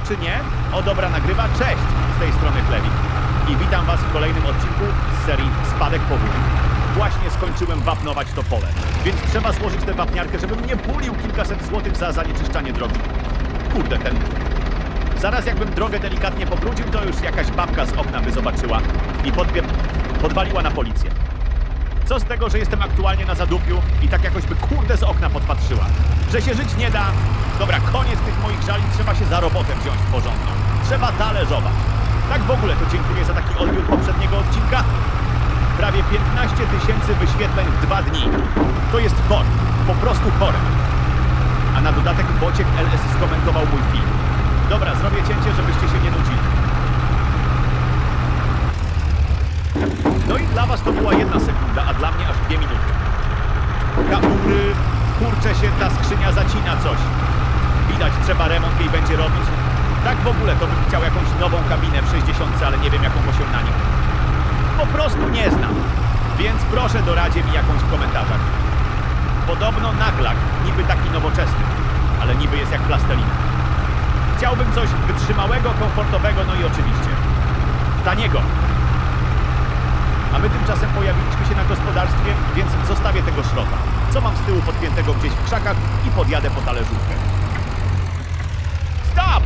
to czy nie? O dobra nagrywa, cześć! Z tej strony Chlewik i witam Was w kolejnym odcinku z serii Spadek Powódzi. Właśnie skończyłem wapnować to pole, więc trzeba złożyć tę wapniarkę, żebym nie pulił kilkaset złotych za zanieczyszczanie drogi. Kurde, ten... Zaraz jakbym drogę delikatnie pobrudził, to już jakaś babka z okna by zobaczyła i podbie... podwaliła na policję. Co z tego, że jestem aktualnie na zadupiu i tak jakoś by kurde z okna podpatrzyła? Że się żyć nie da, Dobra, koniec tych moich żali, trzeba się za robotę wziąć porządną. Trzeba talerzować. Tak w ogóle to dziękuję za taki odbiór poprzedniego odcinka. Prawie 15 tysięcy wyświetleń w dwa dni. To jest chore. Po prostu chore. A na dodatek Bociek LS skomentował mój film. Dobra, zrobię cięcie, żebyście się nie nudzili. No i dla was to była jedna sekunda, a dla mnie aż się, ta skrzynia zacina coś. Widać, trzeba remont jej będzie robić. Tak w ogóle to bym chciał jakąś nową kabinę w 60, ale nie wiem jaką osiągnanie. Po prostu nie znam. Więc proszę doradzie mi jakąś w komentarzach. Podobno naglak, niby taki nowoczesny, ale niby jest jak plastelina. Chciałbym coś wytrzymałego, komfortowego, no i oczywiście taniego. A my tymczasem pojawiliśmy się na gospodarstwie, więc zostawię tego szrota. Co mam z tyłu podpiętego gdzieś w krzakach i podjadę po talerzówkę. Stop!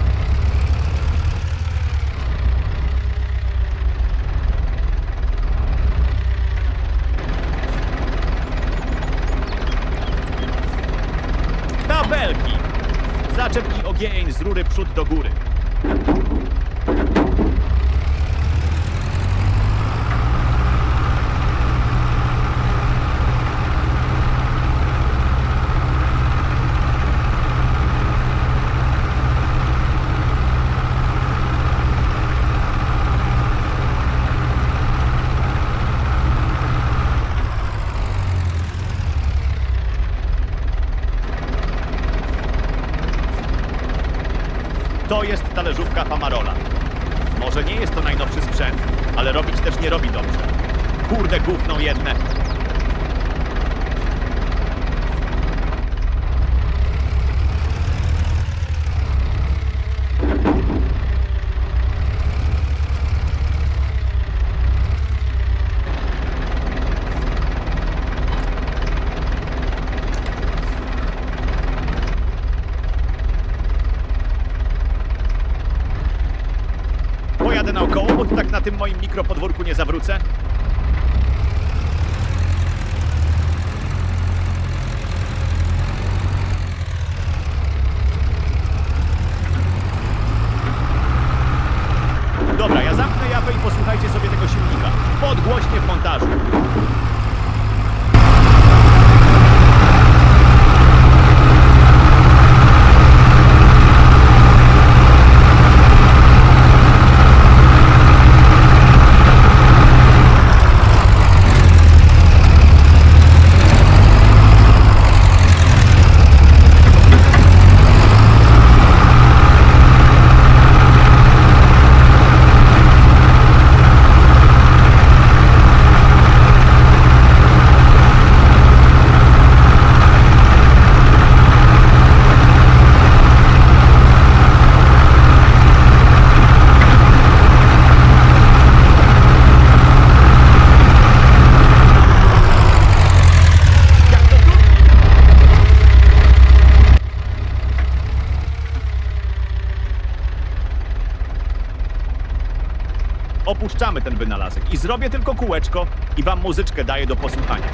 Kabelki! Zaczepnij ogień z rury przód do góry. To jest talerzówka Pamarola. Może nie jest to najnowszy sprzęt, ale robić też nie robi dobrze. Kurde gówno jedne. Nie zawrócę. Dobra, ja zamknę japę i posłuchajcie sobie tego silnika. Podgłośnie w montażu. Jak to tu? Opuszczamy ten wynalazek i zrobię tylko kółeczko i wam muzyczkę daję do posłuchania.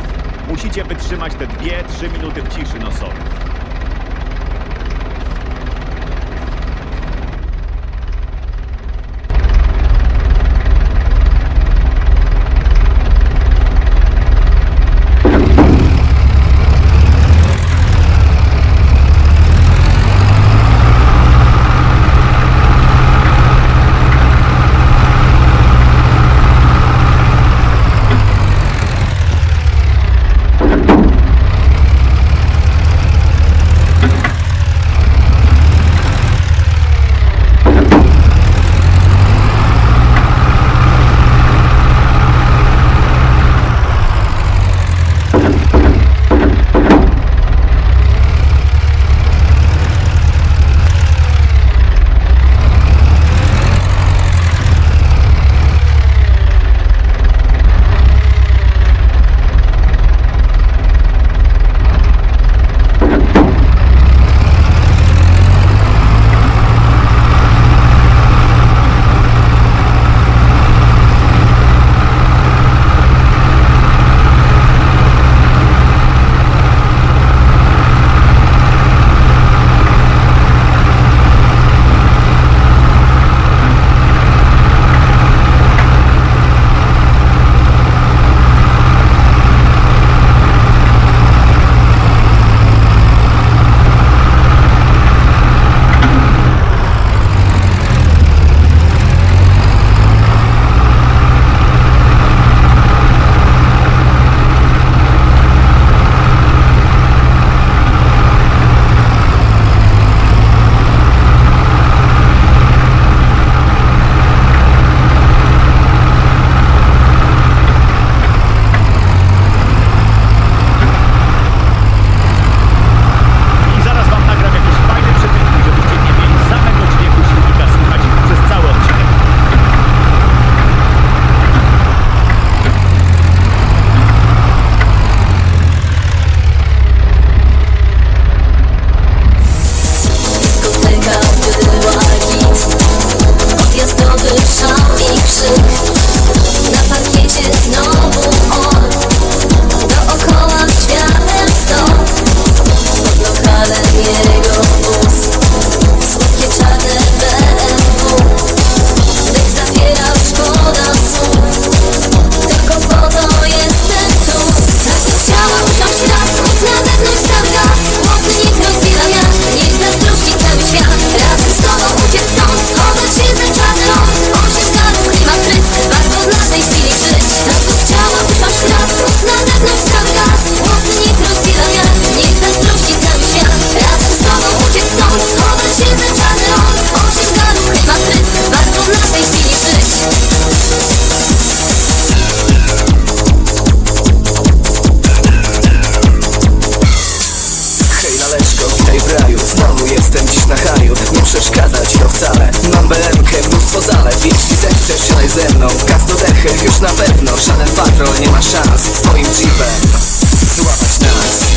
Musicie wytrzymać te 2-3 minuty w ciszy nosowej. Znowu jestem dziś na haju. Nie przeszkadza ci to wcale. Mam belenkę, mnóstwo zalet. Jeśli zechcesz, siadaj ze mną. Gaz do dechy, już na pewno. Żaden patrol nie ma szans. Z twoim jeepem. Złapać nas.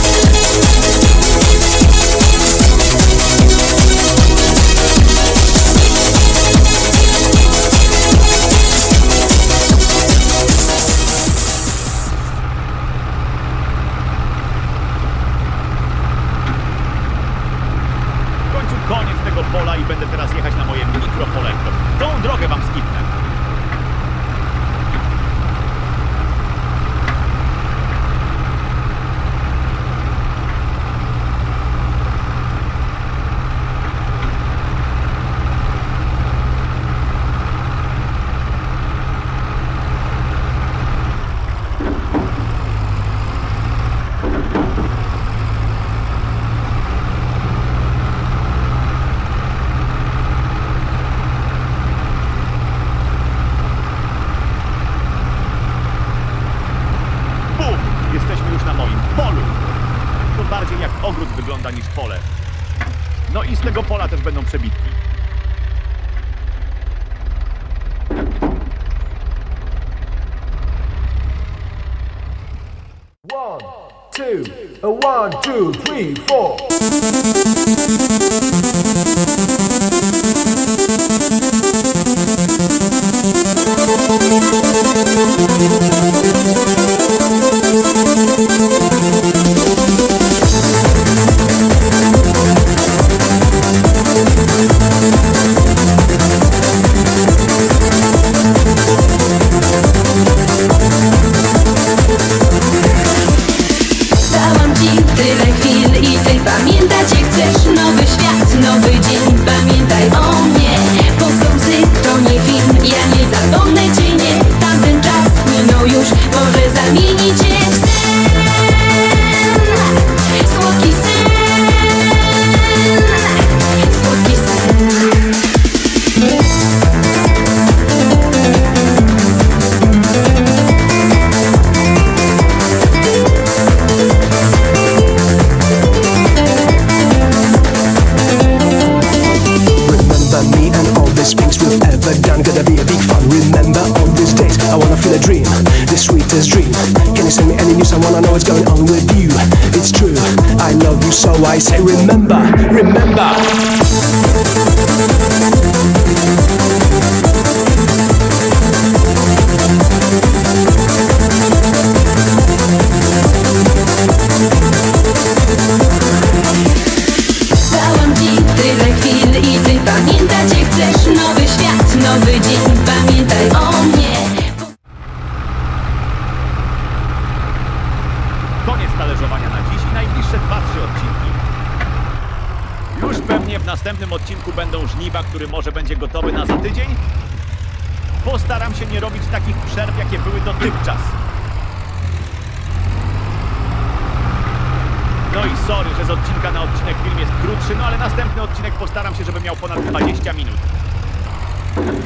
yoksa bitti. One, two, a one, two, three, four. I wanna feel a dream, the sweetest dream. Can you send me any news? I wanna know what's going on with you. It's true, I love you, so I say remember, remember. Nowy dzień, pamiętaj o następnym odcinku będą żniwa, który może będzie gotowy na za tydzień. Postaram się nie robić takich przerw, jakie były dotychczas. No i sorry, że z odcinka na odcinek film jest krótszy, no ale następny odcinek postaram się, żeby miał ponad 20 minut.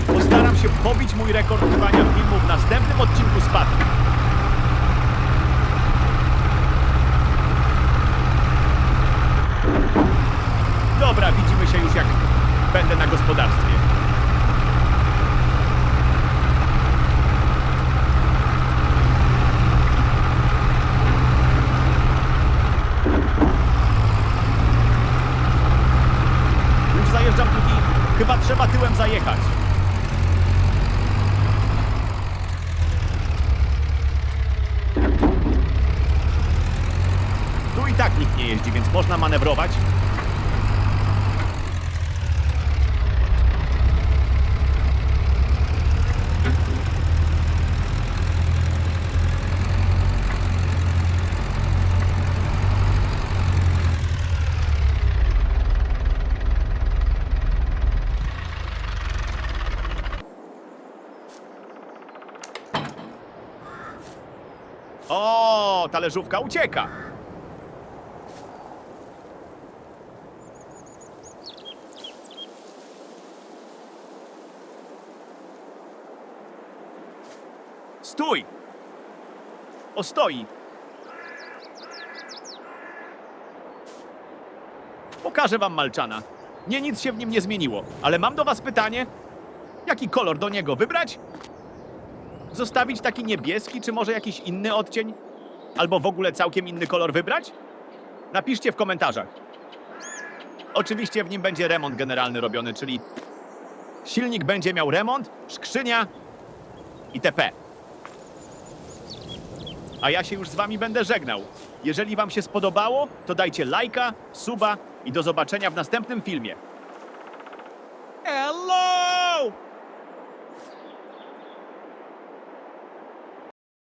Postaram się pobić mój rekord trwania filmu w następnym odcinku Patryk. Dobra, widzimy się już jak będę na gospodarstwie. Już zajeżdżam tu i chyba trzeba tyłem zajechać. Tu i tak nikt nie jeździ, więc można manewrować. O, talerzówka ucieka. Stój! O! Pokażę wam Malczana. Nie, nic się w nim nie zmieniło. Ale mam do was pytanie. Jaki kolor do niego wybrać? Zostawić taki niebieski, czy może jakiś inny odcień? Albo w ogóle całkiem inny kolor wybrać? Napiszcie w komentarzach. Oczywiście w nim będzie remont generalny robiony, czyli silnik będzie miał remont, skrzynia itp. A ja się już z wami będę żegnał. Jeżeli wam się spodobało, to dajcie lajka, suba i do zobaczenia w następnym filmie. Hello!